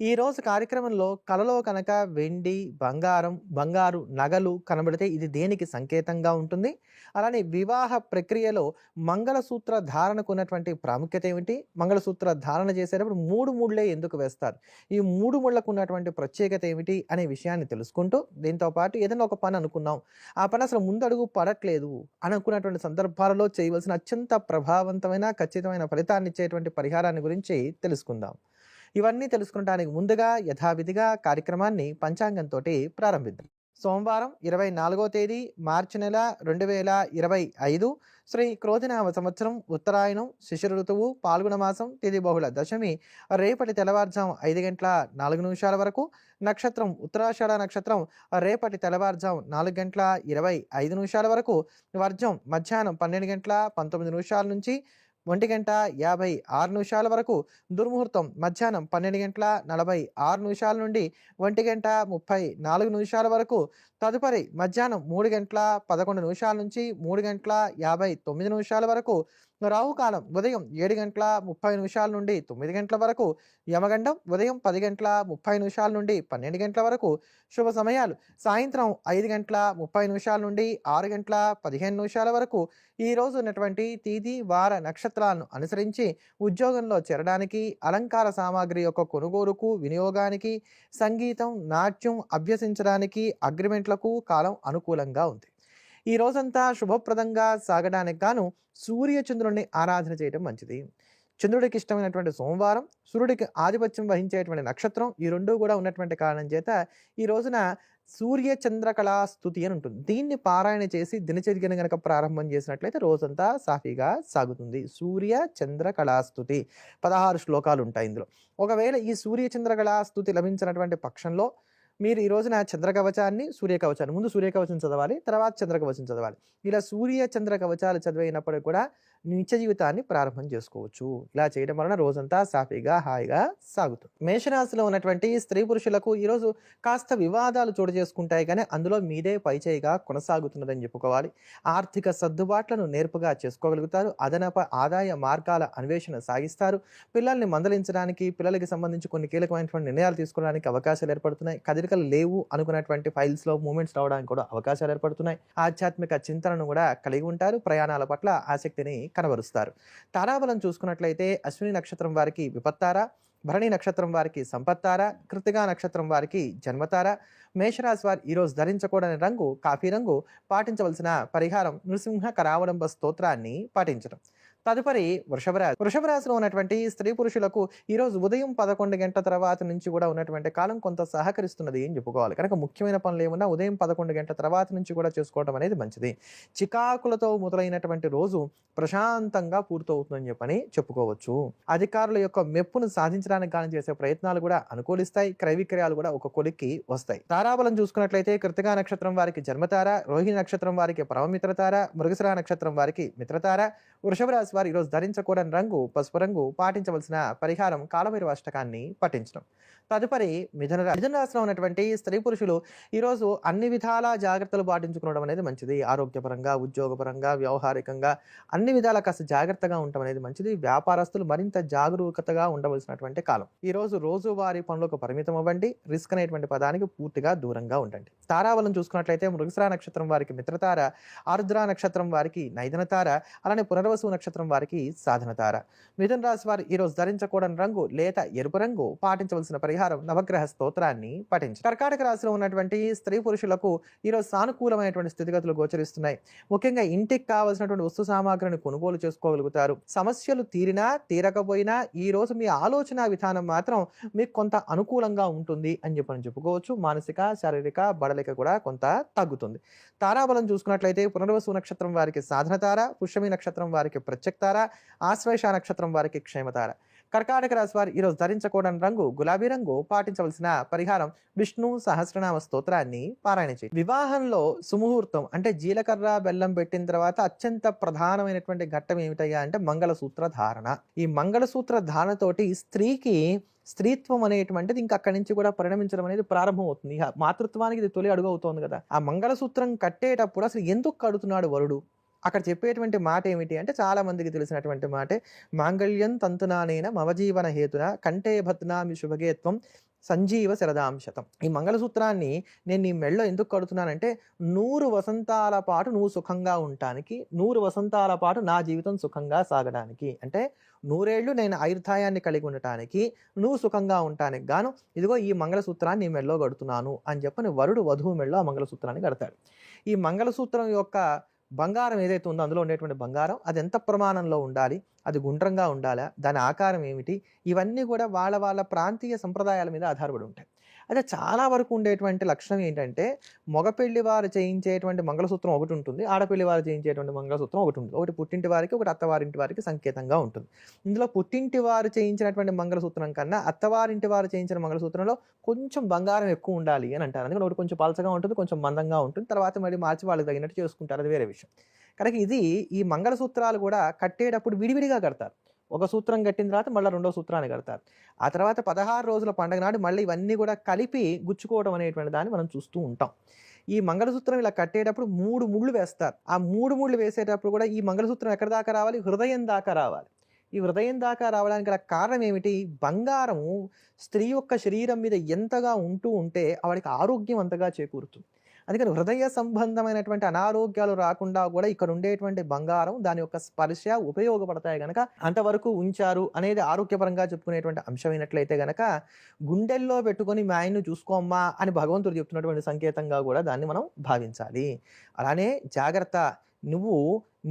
ఈ రోజు కార్యక్రమంలో కలలో కనుక వెండి, బంగారం, బంగారు నగలు కనబడితే ఇది దేనికి సంకేతంగా ఉంటుంది? అలానే వివాహ ప్రక్రియలో మంగళసూత్ర ధారణకు ఉన్నటువంటి ప్రాముఖ్యత ఏమిటి? మంగళసూత్ర ధారణ చేసేటప్పుడు మూడు ముళ్ళే ఎందుకు వేస్తారు? ఈ మూడు ముళ్ళకు ఉన్నటువంటి ప్రత్యేకత ఏమిటి? అనే విషయాన్ని తెలుసుకుంటూ, దీంతో పాటు ఏదైనా ఒక పని అనుకున్నాం. ఆ పని అసలు ముందడుగు పడట్లేదు అనుకున్నటువంటి సందర్భాలలో చేయవలసిన అత్యంత ప్రభావవంతమైన, ఖచ్చితమైన ఫలితాన్నిచ్చేటువంటి పరిహారాన్ని గురించి తెలుసుకుందాం. ఇవన్నీ తెలుసుకునడానికి ముందుగా యథావిధిగా కార్యక్రమాన్ని పంచాంగంతో ప్రారంభిద్దాం. సోమవారం 24వ తేదీ మార్చి నెల 2025 శ్రీ క్రోధినామ సంవత్సరం ఉత్తరాయణం శిశిర ఋతువు పాల్గొన మాసం తిది బహుళ దశమి రేపటి తెల్లవారుజాము ఐదు గంటల నాలుగు నిమిషాల వరకు నక్షత్రం ఉత్తరాషాఢ నక్షత్రం రేపటి తెల్లవారుజాము నాలుగు గంటల 25 నిమిషాల వరకు వర్జం మధ్యాహ్నం 12 గంటల 19 నిమిషాల నుంచి ఒంటి గంట 56 నిమిషాల వరకు దుర్ముహూర్తం. మధ్యాహ్నం 12 గంటల 46 నిమిషాల నుండి ఒంటి గంట 34 నిమిషాల వరకు తదుపరి మధ్యాహ్నం మూడు గంటల 11 నిమిషాల నుంచి మూడు గంటల 59 నిమిషాల వరకు రాహుకాలం ఉదయం ఏడు గంటల 30 నిమిషాల నుండి తొమ్మిది గంటల వరకు యమగండం ఉదయం పది గంటల 30 నిమిషాల నుండి 12 గంటల వరకు శుభ సమయాలు సాయంత్రం ఐదు గంటల 30 నిమిషాల నుండి ఆరు గంటల 15 నిమిషాల వరకు. ఈ రోజు ఉన్నటువంటి తేదీ వార నక్షత్రాలను అనుసరించి ఉద్యోగంలో చేరడానికి అలంకార సామాగ్రి యొక్క కొనుగోలుకు వినియోగానికి సంగీతం నాట్యం అభ్యసించడానికి అగ్రిమెంట్ అగ్రిమెంట్లకు కాలం అనుకూలంగా ఉంది. ఈ రోజంతా శుభప్రదంగా సాగడానికి గాను సూర్య చంద్రుడిని ఆరాధన చేయడం మంచిది. చంద్రుడికి ఇష్టమైనటువంటి సోమవారం సూర్యుడికి ఆధిపత్యం వహించేటువంటి నక్షత్రం ఈ రెండు కూడా ఉన్నటువంటి కారణం చేత ఈ రోజున సూర్య చంద్రకళా స్థుతి అని ఉంటుంది. దీన్ని పారాయణ చేసి దినచర్యను గనక ప్రారంభం చేసినట్లయితే రోజంతా సాఫీగా సాగుతుంది. సూర్య చంద్రకళా స్థుతి. పదహారు శ్లోకాలు ఉంటాయి ఇందులో. ఒకవేళ ఈ సూర్య చంద్రకళా స్థుతి లభించినటువంటి పక్షంలో మీరు ఈ రోజున చంద్రకవచాన్ని సూర్యకవచాన్ని ముందు సూర్యకవచం చదవాలి తర్వాత చంద్రకవచం చదవాలి. ఇలా సూర్య చంద్ర కవచాలు చదివినప్పుడు కూడా నిత్య జీవితాన్ని ప్రారంభం చేసుకోవచ్చు. ఇలా చేయడం వలన రోజంతా సాఫీగా హాయిగా సాగుతుంది. మేషరాశిలో ఉన్నటువంటి స్త్రీ పురుషులకు ఈరోజు కాస్త వివాదాలు చోటు చేసుకుంటాయి కానీ అందులో మీదే పైచేయిగా కొనసాగుతున్నదని చెప్పుకోవాలి. ఆర్థిక సర్దుబాట్లను నేర్పుగా చేసుకోగలుగుతారు. అదనపు ఆదాయ మార్గాల అన్వేషణ సాగిస్తారు. పిల్లల్ని మందలించడానికి పిల్లలకి సంబంధించి కొన్ని కీలకమైనటువంటి నిర్ణయాలు తీసుకోవడానికి అవకాశాలు ఏర్పడుతున్నాయి. కదలికలు లేవు అనుకున్నటువంటి ఫైల్స్లో మూమెంట్స్ రావడానికి కూడా అవకాశాలు ఏర్పడుతున్నాయి. ఆధ్యాత్మిక చింతనను కూడా కలిగి ఉంటారు. ప్రయాణాల పట్ల ఆసక్తిని కనబరుస్తారు. తారాబలం చూసుకున్నట్లయితే అశ్విని నక్షత్రం వారికి విపత్తార భరణి నక్షత్రం వారికి సంపత్తార కృతిగా నక్షత్రం వారికి జన్మతార మేషరాశి వారు ఈరోజు ధరించకూడని రంగు కాఫీ రంగు పాటించవలసిన పరిహారం నృసింహ కరావలంబ స్తోత్రాన్ని పాటించడం. తదుపరి వృషభరాశి. వృషభరాశిలో ఉన్నటువంటి స్త్రీ పురుషులకు ఈరోజు ఉదయం పదకొండు గంటల తర్వాత నుంచి కూడా ఉన్నటువంటి కాలం కొంత సహకరిస్తున్నది అని చెప్పుకోవాలి. కనుక ముఖ్యమైన పనులు ఏమన్నా ఉదయం పదకొండు గంటల తర్వాత నుంచి కూడా చేసుకోవడం అనేది మంచిది. చికాకులతో మొదలైనటువంటి రోజు ప్రశాంతంగా పూర్తవుతుందని చెప్పని చెప్పుకోవచ్చు. అధికారుల యొక్క మెప్పును సాధించడానికి కానీ చేసే ప్రయత్నాలు కూడా అనుకూలిస్తాయి. క్రయ విక్రయాలు కూడా ఒక కొలిక్కి వస్తాయి. తారాబలం చూసుకున్నట్లయితే కృతికా నక్షత్రం వారికి జన్మతార రోహిణి నక్షత్రం వారికి పరమమిత్రతార మృగశిరా నక్షత్రం వారికి మిత్రతార. వృషభరాశి వారు ఈరోజు ధరించకూడని రంగు పసుపు రంగు పాటించవలసిన పరిహారం కాలభైరవ అష్టకాన్ని పఠించడం. తదుపరి మిథున మిథున రాశిలో ఉన్నటువంటి స్త్రీ పురుషులు ఈరోజు అన్ని విధాల జాగ్రత్తలు పాటించుకోవడం అనేది మంచిది. ఆరోగ్యపరంగా ఉద్యోగపరంగా వ్యవహారికంగా అన్ని విధాల కాస్త జాగ్రత్తగా ఉండటం అనేది మంచిది. వ్యాపారస్తులు మరింత జాగరూకతగా ఉండవలసినటువంటి కాలం. ఈ రోజు రోజువారీ పనులకు పరిమితం అవ్వండి. రిస్క్ అనేటువంటి పదానికి పూర్తిగా దూరంగా ఉండండి. తారావలం చూసుకున్నట్లయితే మృగశ్రా నక్షత్రం వారికి మిత్రతార ఆరుద్ర నక్షత్రం వారికి నైదనతార అలానే పునర్వసు నక్షత్రం వారికి సాధన తార. మిథున రాశి వారు ఈరోజు ధరించకూడని రంగు లేత ఎరుపు రంగు పాటించవలసిన పరిహారం నవగ్రహ స్తోత్రాన్ని పఠించు కర్కాటక రాశిలో ఉన్నటువంటి స్త్రీ పురుషులకు ఈరోజు సానుకూలమైనటువంటి స్థితిగతులు గోచరిస్తున్నాయి. ముఖ్యంగా ఇంటికి కావాల్సినటువంటి వస్తు సామాగ్రిని కొనుగోలు చేసుకోగలుగుతారు. సమస్యలు తీరినా తీరకపోయినా ఈ రోజు మీ ఆలోచన విధానం మాత్రం మీకు కొంత అనుకూలంగా ఉంటుంది అని చెప్పని చెప్పుకోవచ్చు. మానసిక శారీరక బడలిక కూడా కొంత తగ్గుతుంది. తారాబలం చూసుకున్నట్లయితే పునర్వసు నక్షత్రం వారికి సాధన తార పుష్యమి నక్షత్రం వారికి ప్రత్యక్తార ఆశ్వేష నక్షత్రం వారికి క్షేమతార. కర్కాటక రాశి వారు ఈరోజు ధరించకూడని రంగు గులాబీ రంగు పాటించవలసిన పరిహారం విష్ణు సహస్రనామ స్తోత్రాన్ని పారాయణ చేయండి వివాహంలో సుముహూర్తం అంటే జీలకర్ర బెల్లం పెట్టిన తర్వాత అత్యంత ప్రధానమైనటువంటి ఘట్టం ఏమిటయ్యా అంటే మంగళసూత్ర ధారణ. ఈ మంగళసూత్ర ధారణతోటి స్త్రీకి స్త్రీత్వం అనేటువంటిది ఇంకా అక్కడి నుంచి కూడా పరిణమించడం అనేది ప్రారంభం అవుతుంది ఇక మాతృత్వానికి ఇది తొలి అడుగు అవుతోంది కదా. ఆ మంగళసూత్రం కట్టేటప్పుడు అసలు ఎందుకు కడుతున్నాడు వరుడు? అక్కడ చెప్పేటువంటి మాట ఏమిటి అంటే చాలా మందికి తెలిసినటువంటి మాటే మాంగళ్యం తంతునానేన మవజీవన హేతున కంఠే భద్నామి శుభగేత్వం సంజీవ శరదాంశతం. ఈ మంగళసూత్రాన్ని నేను నీ మెళ్ళో ఎందుకు కడుతున్నానంటే నూరు వసంతాల పాటు నువ్వు సుఖంగా ఉండటానికి నూరు వసంతాల పాటు నా జీవితం సుఖంగా సాగడానికి. అంటే నూరేళ్ళు నేను ఆయుర్దాయాన్ని కలిగి ఉండటానికి నువ్వు సుఖంగా ఉండటానికి గాను ఇదిగో ఈ మంగళసూత్రాన్ని నీ మెళ్ళో కడుతున్నాను అని చెప్పని వరుడు వధువు మెళ్ళో ఆ మంగళసూత్రాన్ని కడతాడు. ఈ మంగళసూత్రం యొక్క బంగారం ఏదైతే ఉందో అందులో ఉండేటువంటి బంగారం అది ఎంత ప్రమాణంలో ఉండాలి? అది గుండ్రంగా ఉండాలా? దాని ఆకారం ఏమిటి? ఇవన్నీ కూడా వాళ్ళ వాళ్ళ ప్రాంతీయ సంప్రదాయాల మీద ఆధారపడి ఉంటాయి. అయితే చాలా వరకు ఉండేటువంటి లక్షణం ఏంటంటే మగపెళ్ళి వారు చేయించేటువంటి మంగళసూత్రం ఒకటి ఉంటుంది ఆడపెళ్ళి వారు చేయించేటువంటి మంగళసూత్రం ఒకటి ఉంటుంది. ఒకటి పుట్టింటి వారికి ఒకటి అత్తవారింటి వారికి సంకేతంగా ఉంటుంది. ఇందులో పుట్టింటి వారు చేయించినటువంటి మంగళసూత్రం కన్నా అత్తవారింటి వారు చేయించిన మంగళసూత్రంలో కొంచెం బంగారం ఎక్కువ ఉండాలి అని అంటారు. అందుకని ఒకటి కొంచెం పలచగా ఉంటుంది కొంచెం మందంగా ఉంటుంది. తర్వాత మళ్ళీ మార్చి వాళ్ళకి తగినట్టు చేసుకుంటారు. అది వేరే విషయం. కనుక ఇది ఈ మంగళసూత్రాలు కూడా కట్టేటప్పుడు విడివిడిగా కడతారు. ఒక సూత్రం కట్టిన తర్వాత మళ్ళీ రెండో సూత్రాన్ని కడతారు. ఆ తర్వాత పదహారు రోజుల పండగ నాడు మళ్ళీ ఇవన్నీ కూడా కలిపి గుచ్చుకోవడం అనేటువంటి దాన్ని మనం చూస్తూ ఉంటాం. ఈ మంగళసూత్రం ఇలా కట్టేటప్పుడు మూడు ముళ్ళు వేస్తారు. ఆ మూడు ముళ్ళు వేసేటప్పుడు కూడా ఈ మంగళసూత్రం ఎక్కడి దాకా రావాలి? హృదయం దాకా రావాలి. ఈ హృదయం దాకా రావడానికి గల కారణం ఏమిటి? బంగారము స్త్రీ యొక్క శరీరం మీద ఎంతగా ఉంటూ ఉంటే ఆవిడకి ఆరోగ్యం అంతగా చేకూరుతుంది. అందుకని హృదయ సంబంధమైనటువంటి అనారోగ్యాలు రాకుండా కూడా ఇక్కడ ఉండేటువంటి బంగారం దాని యొక్క స్పర్శ ఉపయోగపడతాయి గనక అంతవరకు ఉంచారు అనేది ఆరోగ్యపరంగా చెప్పుకునేటువంటి అంశమైనట్లయితే గనక గుండెల్లో పెట్టుకొని మా ఆయన్ను చూసుకోమ్మా అని భగవంతుడు చెప్తున్నటువంటి సంకేతంగా కూడా దాన్ని మనం భావించాలి. అలానే జాగ్రత్త నువ్వు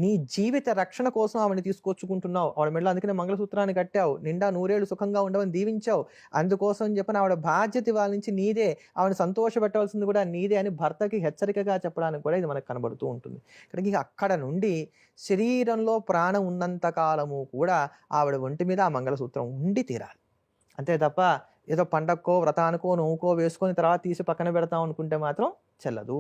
నీ జీవిత రక్షణ కోసం ఆవిడని తీసుకొచ్చుకుంటున్నావు. ఆవిడ మెడలో అందుకనే మంగళసూత్రాన్ని కట్టావు. నిండా నూరేళ్ళు సుఖంగా ఉండవని దీవించావు. అందుకోసం చెప్పిన ఆవిడ బాధ్యత వాళ్ళ నుంచి నీదే. ఆవిడ సంతోషపెట్టవలసింది కూడా నీదే అని భర్తకి హెచ్చరికగా చెప్పడానికి కూడా ఇది మనకు కనబడుతూ ఉంటుంది. కానీ ఇక అక్కడ నుండి శరీరంలో ప్రాణం ఉన్నంత కాలము కూడా ఆవిడ ఒంటి మీద ఆ మంగళసూత్రం ఉండి తీరాలి. అంతే తప్ప ఏదో పండక్కో వ్రతానికో నవ్వుకో వేసుకొని తర్వాత తీసి పక్కన పెడతాం అనుకుంటే మాత్రం చెల్లదు.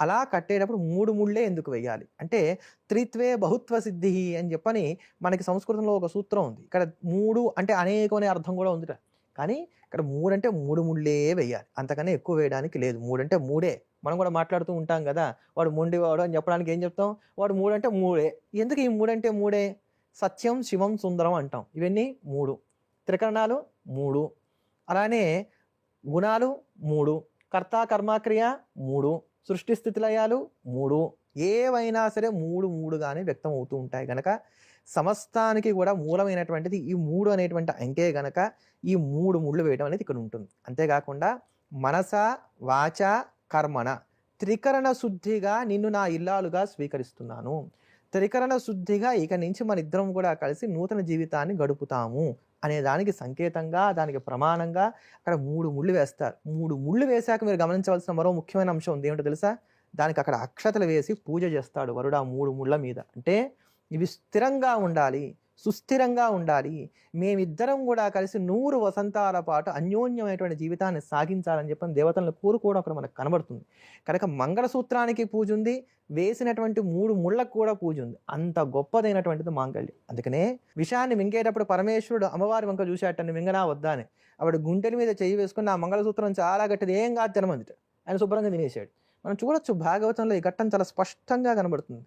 అలా కట్టేటప్పుడు మూడు ముళ్ళే ఎందుకు వేయాలి అంటే త్రిత్వే బహుత్వ సిద్ధి అని చెప్పని మనకి సంస్కృతంలో ఒక సూత్రం ఉంది. ఇక్కడ మూడు అంటే అనేకం అనే అర్థం కూడా ఉంది కానీ ఇక్కడ మూడు అంటే మూడు ముళ్ళే వేయాలి అంతకన్నా ఎక్కువ వేయడానికి లేదు. మూడు అంటే మూడే. మనం కూడా మాట్లాడుతూ ఉంటాం కదా వాడు మొండివాడు అని చెప్పడానికి ఏం చెప్తాం? వాడు మూడు అంటే మూడే. ఎందుకు ఈ మూడంటే మూడే? సత్యం శివం సుందరం అంటాం. ఇవన్నీ మూడు. త్రికరణాలు మూడు. అలానే గుణాలు మూడు. కర్త కర్మక్రియ మూడు. సృష్టి స్థితిలయాలు మూడు. ఏవైనా సరే మూడు మూడుగానే వ్యక్తం అవుతూ ఉంటాయి కనుక సమస్తానికి కూడా మూలమైనటువంటిది ఈ మూడు అనేటువంటి అంకే గనక ఈ మూడు ముళ్ళు వేయడం అనేది ఇక్కడ ఉంటుంది. అంతేకాకుండా మనస వాచ కర్మణ త్రికరణ శుద్ధిగా నిన్ను నా ఇల్లాలుగా స్వీకరిస్తున్నాను. త్రికరణ శుద్ధిగా ఇక నుంచి మన ఇద్దరం కూడా కలిసి నూతన జీవితాన్ని గడుపుతాము. అనే దానికి సంకేతంగా దానికి ప్రమాణంగా అక్కడ మూడు ముళ్ళు వేస్తారు. మూడు ముళ్ళు వేశాక మీరు గమనించవలసిన మరో ముఖ్యమైన అంశం ఉంది. ఏమిటో తెలుసా? దానికి అక్కడ అక్షతలు వేసి పూజ చేస్తాడు వరుడు ఆ మూడు ముళ్ళ మీద. అంటే ఇవి స్థిరంగా ఉండాలి. సుస్థిరంగా ఉండాలి. మేమిద్దరం కూడా కలిసి నూరు వసంతాల పాటు అన్యోన్యమైనటువంటి జీవితాన్ని సాగించాలని చెప్పని దేవతలను కోరుకోవడం అక్కడ మనకు కనబడుతుంది. కనుక మంగళసూత్రానికి పూజ ఉంది. వేసినటువంటి మూడు ముళ్ళకు కూడా పూజ ఉంది. అంత గొప్పదైనటువంటిది మాంగళ్యం. అందుకనే విషయాన్ని మింగేటప్పుడు పరమేశ్వరుడు అమ్మవారి వంక చూసేటట్టు మింగనా వద్దా అని. ఆవిడ గుంటెల మీద చేయి వేసుకుని ఆ మంగళసూత్రం చాలా గట్టిది. ఏం కాదు తినమందిట ఆయన శుభ్రంగా తినేసాడు మనం చూడొచ్చు భాగవతంలో ఈ ఘట్టం చాలా స్పష్టంగా కనబడుతుంది.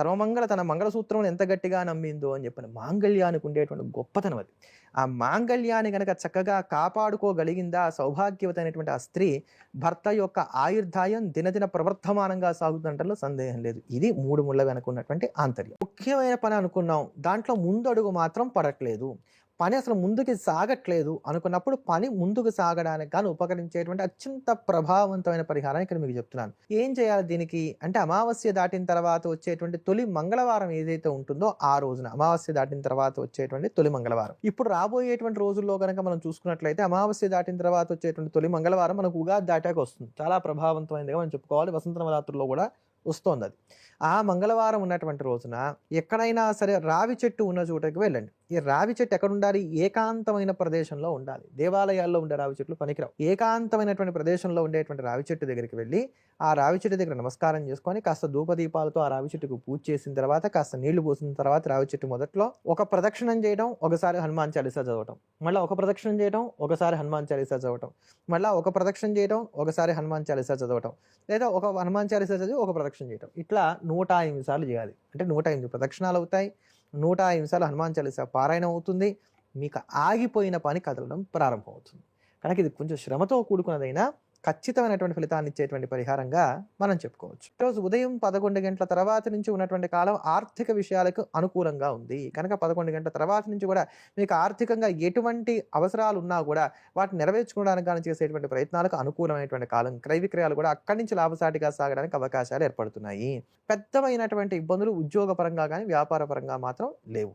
సర్వమంగళ తన మంగళసూత్రం ఎంత గట్టిగా నమ్మిందో అని చెప్పిన మాంగళ్యానికి ఉండేటువంటి గొప్పతనం అది. ఆ మాంగళ్యాన్ని కనుక చక్కగా కాపాడుకోగలిగిందా సౌభాగ్యవతైనటువంటి ఆ స్త్రీ భర్త యొక్క ఆయుర్దాయం దినదిన ప్రవర్ధమానంగా సాగుతుండటంలో సందేహం లేదు. ఇది మూడు ముళ్ళ అనుకున్నటువంటి ఆంతర్యం. ముఖ్యమైన పని అనుకున్నాం. దాంట్లో ముందడుగు మాత్రం పడట్లేదు. పని అసలు ముందుకు సాగట్లేదు అనుకున్నప్పుడు పని ముందుకు సాగడానికి కానీ ఉపకరించేటువంటి అత్యంత ప్రభావవంతమైన పరిహారాన్ని ఇక్కడ మీకు చెప్తున్నాను. ఏం చేయాలి దీనికి? అంటే అమావాస్య దాటిన తర్వాత వచ్చేటువంటి తొలి మంగళవారం ఏదైతే ఉంటుందో ఆ రోజున అమావాస్య దాటిన తర్వాత వచ్చేటువంటి తొలి మంగళవారం. ఇప్పుడు రాబోయేటువంటి రోజుల్లో కనుక మనం చూసుకున్నట్లయితే అమావాస్య దాటిన తర్వాత వచ్చేటువంటి తొలి మంగళవారం మనకు ఉగాది దాటాక వస్తుంది. చాలా ప్రభావవంతమైనదిగా మనం చెప్పుకోవాలి. వసంత నవరాత్రుల్లో కూడా వస్తోంది అది. ఆ మంగళవారం ఉన్నటువంటి రోజున ఎక్కడైనా సరే రావి చెట్టు ఉన్న చోటకి వెళ్ళండి. ఈ రావి చెట్టు ఎక్కడ ఉండాలి? ఏకాంతమైన ప్రదేశంలో ఉండాలి. దేవాలయాల్లో ఉండే రావి చెట్లు పనికిరావు. ఏకాంతమైనటువంటి ప్రదేశంలో ఉండేటువంటి రావి చెట్టు దగ్గరికి వెళ్ళి ఆ రావి చెట్టు దగ్గర నమస్కారం చేసుకొని కాస్త ధూపదీపాలతో ఆ రావి చెట్టుకు పూజ చేసిన తర్వాత కాస్త నీళ్ళు పోసిన తర్వాత రావి చెట్టు మొదట్లో ఒక ప్రదక్షిణం చేయడం ఒకసారి హనుమాన్ చాలీసా చదవటం. మళ్ళీ ఒక ప్రదక్షిణం చేయడం ఒకసారి హనుమాన్ చాలీసా చదవటం. మళ్ళీ ఒక ప్రదక్షిణం చేయడం ఒకసారి హనుమాన్ చాలీసా చదవటం. లేదా ఒక హనుమాన్ చాలీసా చదివి ఒక ప్రదక్షిణ చేయటం. ఇట్లా నూట ఎనిమిది సార్లు చేయాలి. అంటే నూట ఎనిమిది ప్రదక్షిణాలు అవుతాయి. నూట నిమిషాలు సార్లు హనుమాన్ చాలీస పారాయణం అవుతుంది. మీకు ఆగిపోయిన పని కదలడం ప్రారంభమవుతుంది. కనుక ఇది కొంచెం శ్రమతో కూడుకున్నదైనా ఖచ్చితమైనటువంటి ఫలితాన్ని ఇచ్చేటువంటి పరిహారంగా మనం చెప్పుకోవచ్చు. ఈరోజు ఉదయం పదకొండు గంటల తర్వాత నుంచి ఉన్నటువంటి కాలం ఆర్థిక విషయాలకు అనుకూలంగా ఉంది. కనుక పదకొండు గంటల తర్వాత నుంచి కూడా మీకు ఆర్థికంగా ఎటువంటి అవసరాలు ఉన్నా కూడా వాటిని నెరవేర్చుకోవడానికి కానీ చేసేటువంటి ప్రయత్నాలకు అనుకూలమైనటువంటి కాలం క్రయ విక్రయాలు కూడా అక్కడి నుంచి లాభసాటిగా సాగడానికి అవకాశాలు ఏర్పడుతున్నాయి. పెద్దమైనటువంటి ఇబ్బందులు ఉద్యోగపరంగా కానీ వ్యాపార పరంగా మాత్రం లేవు.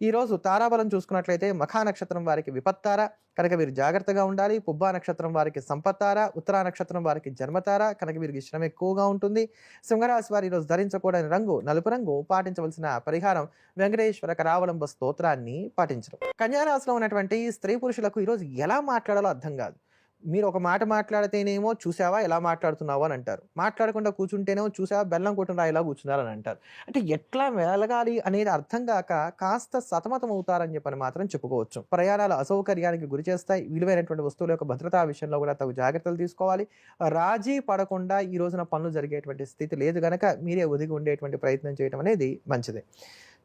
ఈరోజు తారాబలం చూసుకున్నట్లయితే మఖా నక్షత్రం వారికి విపత్తార కనుక వీరు జాగ్రత్తగా ఉండాలి. పుబ్బా నక్షత్రం వారికి సంపత్తార ఉత్తరా నక్షత్రం వారికి జన్మతార కనుక వీరికి శ్రమ ఎక్కువగా ఉంటుంది. సింహరాశి వారు ఈరోజు ధరించకూడని రంగు నలుపు రంగు పాటించవలసిన పరిహారం వెంకటేశ్వర కరావలంబ స్తోత్రాన్ని పాటించడం. కన్యారాశిలో ఉన్నటువంటి స్త్రీ పురుషులకు ఈరోజు ఎలా మాట్లాడాలో అర్థం కాదు. మీరు ఒక మాట మాట్లాడితేనేమో చూసావా ఎలా మాట్లాడుతున్నావా అని అంటారు. మాట్లాడకుండా కూర్చుంటేనేమో చూసావా బెల్లం కొట్టిన ఇలా కూర్చున్నారని అంటారు. అంటే ఎట్లా వెలగాలి అనేది అర్థం కాక కాస్త సతమతం అవుతారని చెప్పని మాత్రం చెప్పుకోవచ్చు. ప్రయాణాలు అసౌకర్యానికి గురి చేస్తాయి. విలువైనటువంటి వస్తువుల యొక్క భద్రతా విషయంలో కూడా తగు జాగ్రత్తలు తీసుకోవాలి. రాజీ పడకుండా ఈ రోజున పనులు జరిగేటువంటి స్థితి లేదు కనుక మీరే ఒదిగి ఉండేటువంటి ప్రయత్నం చేయడం అనేది మంచిదే.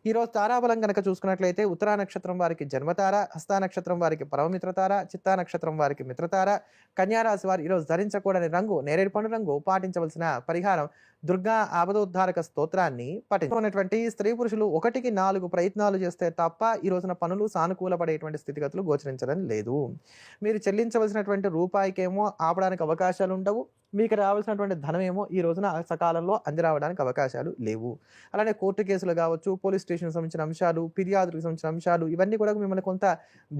ఈరోజు తారాబలం కనుక చూసుకున్నట్లయితే ఉత్తరా నక్షత్రం వారికి జన్మతార హస్తా నక్షత్రం వారికి పరమమిత్రతార చిత్తా నక్షత్రం వారికి మిత్రతార కన్యారాశి వారు ఈరోజు ధరించకూడని రంగు నేరేడు పండు రంగు పాటించవలసిన పరిహారం దుర్గా ఆపదోద్ధారక స్తోత్రాన్ని పఠించుకున్నటువంటి స్త్రీ పురుషులు ఒకటికి నాలుగు ప్రయత్నాలు చేస్తే తప్ప ఈ రోజున పనులు సానుకూలపడేటువంటి స్థితిగతులు గోచరించడం లేదు. మీరు చెల్లించవలసినటువంటి రూపాయికేమో ఆపడానికి అవకాశాలు ఉండవు. మీకు రావాల్సినటువంటి ధనమేమో ఈ రోజున సకాలంలో అందిరావడానికి అవకాశాలు లేవు. అలానే కోర్టు కేసులు కావచ్చు పోలీస్ స్టేషన్ సంబంధించిన అంశాలు ఫిర్యాదులకు సంబంధించిన అంశాలు ఇవన్నీ కూడా మిమ్మల్ని కొంత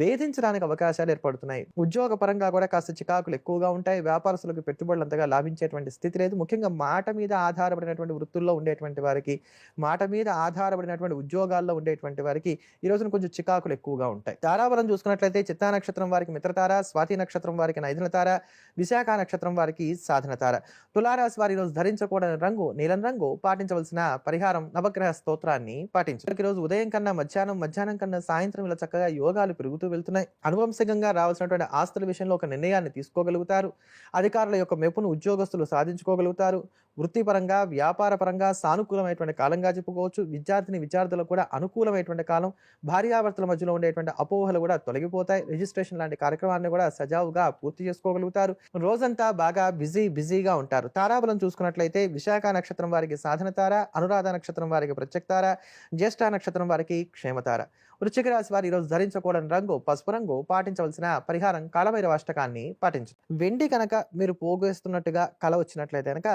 వేధించడానికి అవకాశాలు ఏర్పడుతున్నాయి. ఉద్యోగ పరంగా కూడా కాస్త చికాకులు ఎక్కువగా ఉంటాయి. వ్యాపారస్తులకు పెట్టుబడులు అంతగా లాభించేటువంటి స్థితి లేదు. ముఖ్యంగా మాట మీద ఆధారపడినటువంటి వృత్తుల్లో ఉండేటువంటి వారికి మాట మీద ఆధారపడినటువంటి ఉద్యోగాల్లో ఉండేటువంటి వారికి ఈ రోజున కొంచెం చికాకులు ఎక్కువగా ఉంటాయి. తారాబలం చూసుకున్నట్లయితే చిత్తా నక్షత్రం వారికి మిత్రతార స్వాతి నక్షత్రం వారికి నైదనతార విశాఖ నక్షత్రం వారికి సాధన తార. తులారాశి వారి రోజు ధరించకూడని రంగు నీలం రంగు పాటించవలసిన పరిహారం నవగ్రహ స్తోత్రాన్ని పాటించారు. రోజు ఉదయం కన్నా మధ్యాహ్నం మధ్యాహ్నం కన్నా సాయంత్రం ఇలా చక్కగా యోగాలు పెరుగుతూ వెళ్తున్నాయి. అనువంశికంగా రావాల్సినటువంటి ఆస్తుల విషయంలో ఒక నిర్ణయాన్ని తీసుకోగలుగుతారు. అధికారుల యొక్క మెప్పును ఉద్యోగస్తులు సాధించుకోగలుగుతారు. వృత్తిపరంగా వ్యాపార పరంగా సానుకూలమైనటువంటి కాలంగా చెప్పుకోవచ్చు. విద్యార్థిని విద్యార్థులకు కూడా అనుకూలమైనటువంటి కాలం. భార్యాభర్తల మధ్యలో ఉండేటువంటి అపోహలు కూడా తొలగిపోతాయి. రిజిస్ట్రేషన్ లాంటి కార్యక్రమాన్ని కూడా సజావుగా పూర్తి చేసుకోగలుగుతారు. రోజంతా బాగా బిజీ బిజీగా ఉంటారు. తారాబలం చూసుకున్నట్లయితే విశాఖ నక్షత్రం వారికి సాధన తార అనురాధ నక్షత్రం వారికి ప్రత్యక్తార జ్యేష్ఠ నక్షత్రం వారికి క్షేమతార వృశ్చిక రాశి వారు ఈరోజు ధరించకూడని రంగు పసుపు రంగు పాటించవలసిన పరిహారం కాలభైరవ అష్టకాన్ని పాటించు. వెండి కనుక మీరు పోగేస్తున్నట్టుగా కల వచ్చినట్లయితే కనుక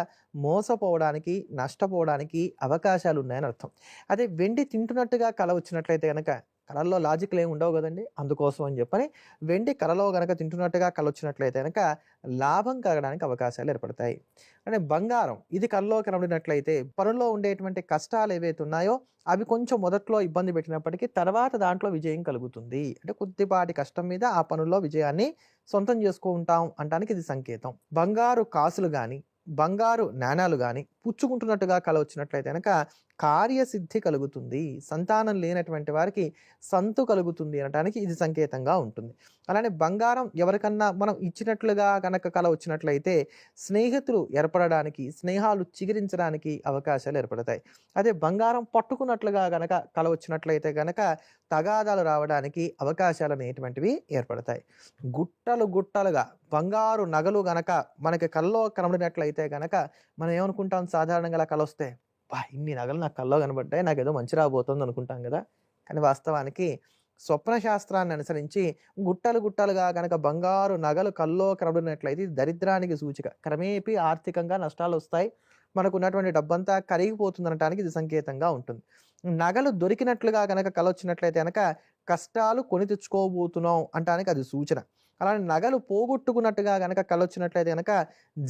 మోసపోవడానికి నష్టపోవడానికి అవకాశాలు ఉన్నాయని అర్థం. అదే వెండి తింటున్నట్టుగా కల వచ్చినట్లయితే కనుక కళల్లో లాజిక్లు ఏమి ఉండవు కదండి? అందుకోసం అని చెప్పని వెండి కళలో కనుక తింటున్నట్టుగా కళ వచ్చినట్లయితే కనుక లాభం కలగడానికి అవకాశాలు ఏర్పడతాయి. అంటే బంగారం ఇది కళ్ళలో కనబడినట్లయితే పనుల్లో ఉండేటువంటి కష్టాలు ఏవైతే ఉన్నాయో అవి కొంచెం మొదట్లో ఇబ్బంది పెట్టినప్పటికీ తర్వాత దాంట్లో విజయం కలుగుతుంది. అంటే కొద్దిపాటి కష్టం మీద ఆ పనుల్లో విజయాన్ని సొంతం చేసుకుంటాం అంటానికి ఇది సంకేతం. బంగారు కాసులు కానీ బంగారు నాణాలు కానీ పుచ్చుకుంటున్నట్టుగా కల వచ్చినట్లయితే కనుక కార్యసిద్ధి కలుగుతుంది సంతానం లేనటువంటి వారికి సంతు కలుగుతుంది అనడానికి ఇది సంకేతంగా ఉంటుంది. అలానే బంగారం ఎవరికన్నా మనం ఇచ్చినట్లుగా కనుక కల వచ్చినట్లయితే స్నేహితులు ఏర్పడడానికి స్నేహాలు చిగురించడానికి అవకాశాలు ఏర్పడతాయి. అదే బంగారం పట్టుకున్నట్లుగా కనుక కల వచ్చినట్లయితే కనుక తగాదాలు రావడానికి అవకాశాలు అనేటువంటివి ఏర్పడతాయి? గుట్టలు గుట్టలుగా బంగారు నగలు గనక మనకి కల్లో కనబడినట్లయితే గనక మనం ఏమనుకుంటాం? సాధారణంగా అలా కలొస్తే బా ఇన్ని నగలు నాకు కల్లో కనబడ్డాయి నాకు ఏదో మంచి రాబోతుంది అనుకుంటాం కదా! కానీ వాస్తవానికి స్వప్న శాస్త్రాన్ని అనుసరించి గుట్టలు గుట్టలుగా కనుక బంగారు నగలు కల్లో కనబడినట్లయితే దరిద్రానికి సూచిక. క్రమేపీ ఆర్థికంగా నష్టాలు వస్తాయి. మనకు ఉన్నటువంటి డబ్బంతా కరిగిపోతుందనటానికి ఇది సంకేతంగా ఉంటుంది. నగలు దొరికినట్లుగా కనుక కల వచ్చినట్లయితే కనుక కష్టాలు కొని తెచ్చుకోబోతున్నాం అంటానికి అది సూచన. అలానే నగలు పోగొట్టుకున్నట్టుగా కనుక కలొచ్చినట్లయితే కనుక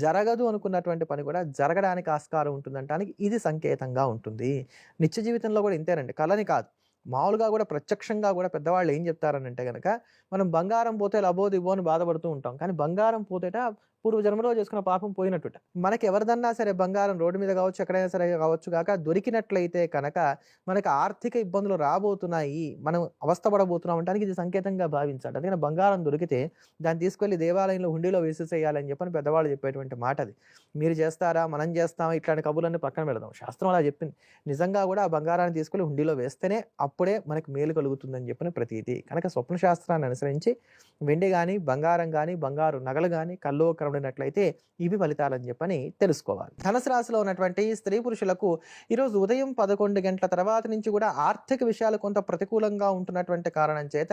జరగదు అనుకున్నటువంటి పని కూడా జరగడానికి ఆస్కారం ఉంటుందంటానికి ఇది సంకేతంగా ఉంటుంది. నిత్య జీవితంలో కూడా ఇంతేనండి. కళని కాదు. మామూలుగా కూడా ప్రత్యక్షంగా కూడా పెద్దవాళ్ళు ఏం చెప్తారనంటే కనుక మనం బంగారం పోతే లబో అని బాధపడుతూ ఉంటాం. కానీ బంగారం పోతేట పూర్వ జన్మలో చేసుకున్న పాపం పోయినట్టుట. మనకి ఎవరిదన్నా సరే బంగారం రోడ్డు మీద కావచ్చు ఎక్కడైనా సరే కావచ్చు కాక దొరికినట్లయితే కనుక మనకు ఆర్థిక ఇబ్బందులు రాబోతున్నాయి. మనం అవస్థపడబోతున్నాం అంటానికి ఇది సంకేతంగా భావించాలి. అందుకని బంగారం దొరికితే దాన్ని తీసుకెళ్ళి దేవాలయంలో హుండీలో వేసేసేయాలని చెప్పని పెద్దవాళ్ళు చెప్పేటువంటి మాట అది మీరు చేస్తారా? మనం చేస్తామా? ఇట్లాంటి కబుర్లన్నీ పక్కన పెడదాం. శాస్త్రం అలా చెప్పింది. నిజంగా కూడా ఆ బంగారాన్ని తీసుకెళ్ళి హుండీలో వేస్తేనే అప్పుడే మనకు మేలు కలుగుతుందని చెప్పిన ప్రతీతి. కనుక స్వప్న శాస్త్రాన్ని అనుసరించి వెండి కానీ బంగారం కానీ బంగారు నగలు కానీ కల్లో ఉండినట్లయితే ఇవి ఫలితాలని చెప్పని తెలుసుకోవాలి. ధనుసు రాశిలో ఉన్నటువంటి స్త్రీ పురుషులకు ఈరోజు ఉదయం పదకొండు గంటల తర్వాత నుంచి కూడా ఆర్థిక విషయాలు కొంత ప్రతికూలంగా ఉంటున్నటువంటి కారణం చేత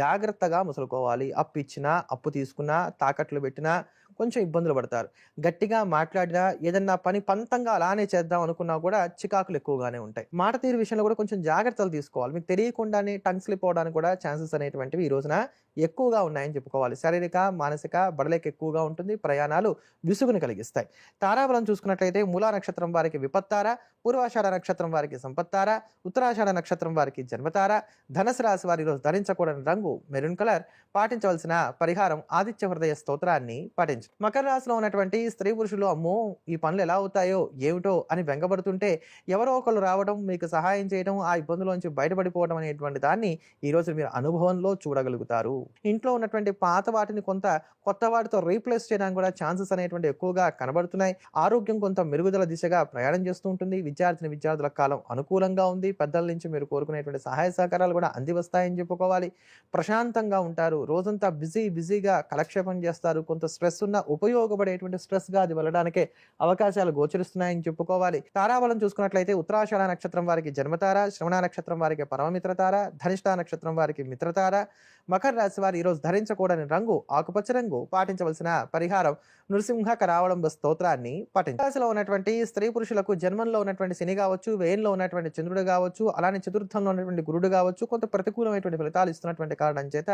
జాగ్రత్తగా ముసులుకోవాలి. అప్పు ఇచ్చినా అప్పు తీసుకున్నా తాకట్లు పెట్టినా కొంచెం ఇబ్బందులు పడతారు. గట్టిగా మాట్లాడినా ఏదన్నా పని పంతంగా అలానే చేద్దాం అనుకున్నా కూడా చికాకులు ఎక్కువగానే ఉంటాయి. మాట తీరు విషయంలో కూడా కొంచెం జాగ్రత్తలు తీసుకోవాలి. మీకు తెలియకుండానే టంగ్ స్లిప్ అవడానికి కూడా ఛాన్సెస్ అనేటువంటివి ఈ రోజున ఎక్కువగా ఉన్నాయని చెప్పుకోవాలి. శారీరక మానసిక బడలేక ఎక్కువగా ఉంటుంది. ప్రయాణాలు విసుగును కలిగిస్తాయి. తారాబలం చూసుకున్నట్లయితే మూలా నక్షత్రం వారికి విపత్తార పూర్వాషాఢ నక్షత్రం వారికి సంపత్తార ఉత్తరాషాఢ నక్షత్రం వారికి జన్మతార. ధనసు రాశి వారి రోజు ధరించకూడని రంగు మెరూన్ కలర్. పాటించవలసిన పరిహారం ఆదిత్య హృదయ స్తోత్రాన్ని పాటించు మకర రాశిలో ఉన్నటువంటి స్త్రీ పురుషులు అమ్మో ఈ పనులు ఎలా అవుతాయో ఏమిటో అని వెంగబడుతుంటే ఎవరో ఒకరు రావడం మీకు సహాయం చేయడం ఆ ఇబ్బందులోంచి బయటపడిపోవడం అనేటువంటి దాన్ని ఈ రోజు మీరు అనుభవంలో చూడగలుగుతారు. ఇంట్లో ఉన్నటువంటి పాత వాటిని కొంత కొత్త వాటితో రీప్లేస్ చేయడానికి కూడా ఛాన్సెస్ అనేటువంటి ఎక్కువగా కనబడుతున్నాయి. ఆరోగ్యం కొంత మెరుగుదల దిశగా ప్రయాణం చేస్తూ ఉంటుంది. విద్యార్థిని విద్యార్థుల కాలం అనుకూలంగా ఉంది. పెద్దల నుంచి మీరు కోరుకునేటువంటి సహాయ సహకారాలు కూడా అంది వస్తాయని చెప్పుకోవాలి. ప్రశాంతంగా ఉంటారు. రోజంతా బిజీ బిజీగా కలక్షేపం చేస్తారు. కొంత స్ట్రెస్ ఉన్న ఉపయోగపడేటువంటి స్ట్రెస్గా అది వెళ్ళడానికే అవకాశాలు గోచరిస్తున్నాయని చెప్పుకోవాలి. తారాబలం చూసుకున్నట్లయితే ఉత్తరాషాఢ నక్షత్రం వారికి జన్మతార శ్రవణ నక్షత్రం వారికి పరమమిత్రతార ధనిష్ట నక్షత్రం వారికి మిత్రతార. మకర రాశి వారు ఈరోజు ధరించకూడని రంగు ఆకుపచ్చ రంగు పాటించవలసిన పరిహారం నృసింహ కరావళంబ స్తోత్రాన్ని పఠించాలి రాశిలో ఉన్నటువంటి స్త్రీ పురుషులకు జన్మంలో ఉన్నటువంటి శని కావచ్చు వేయంలో ఉన్నటువంటి చంద్రుడు కావచ్చు అలానే చతుర్థంలో ఉన్నటువంటి గురుడు కావచ్చు కొంత ప్రతికూలమైనటువంటి ఫలితాలు ఇస్తున్నటువంటి కారణం చేత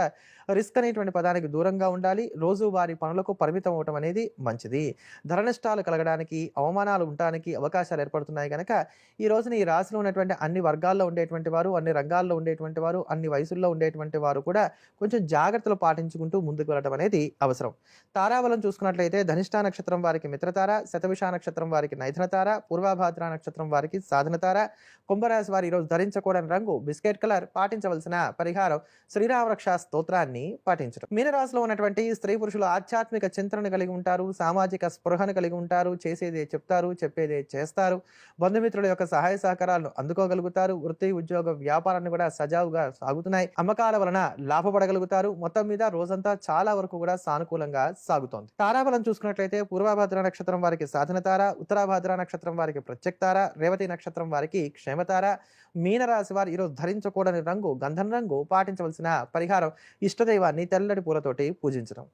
రిస్క్ అనేటువంటి పదానికి దూరంగా ఉండాలి. రోజు వారి పనులకు పరిమితం అవటం అనేది మంచిది. ధర నష్టాలు కలగడానికి అవమానాలు ఉండడానికి అవకాశాలు ఏర్పడుతున్నాయి కనుక ఈ రోజున ఈ రాశిలో ఉన్నటువంటి అన్ని వర్గాల్లో ఉండేటువంటి వారు అన్ని రంగాల్లో ఉండేటువంటి వారు అన్ని వయసుల్లో ఉండేటువంటి వారు కూడా కొంచెం జాగ్రత్తలు పాటించుకుంటూ ముందుకు వెళ్ళడం అనేది అవసరం. తారాబలం చూసుకున్నట్లయితే ధనిష్టా నక్షత్రం వారికి మిత్రతార శతవిష నక్షత్రం వారికి నైధనతార పూర్వభాద్ర నక్షత్రం వారికి సాధనతార కుంభరాశి వారు ఈరోజు ధరించకూడని రంగు బిస్కెట్ కలర్ పాటించవలసిన పరిహారం శ్రీరామరక్ష స్తోత్రాన్ని పాటించడం మీనరాశిలో ఉన్నటువంటి స్త్రీ పురుషుల ఆధ్యాత్మిక ఆదరణ కలిగి ఉంటారు సామాజిక స్పృహను కలిగి ఉంటారు చేసేదే చెప్తారు చెప్పేదే చేస్తారు. బంధుమిత్రుల యొక్క సహాయ సహకారాలను అందుకోగలుగుతారు. వృత్తి ఉద్యోగ వ్యాపారాన్ని కూడా సజావుగా సాగుతున్నాయి. అమ్మకాల వలన లాభపడగలుగుతారు. మొత్తం మీద రోజంతా చాలా వరకు కూడా సానుకూలంగా సాగుతోంది. తారాబలం చూసుకున్నట్లయితే పూర్వభద్ర నక్షత్రం వారికి సాధన తార ఉత్తరాభద్ర నక్షత్రం వారికి ప్రత్యక్తార రేవతి నక్షత్రం వారికి క్షేమతార మీనరాశి వారు ఈరోజు ధరించకూడని రంగు గంధం రంగు పాటించవలసిన పరిహారం ఇష్టదైవాన్ని తెల్లటి పూలతోటి పూజించడం.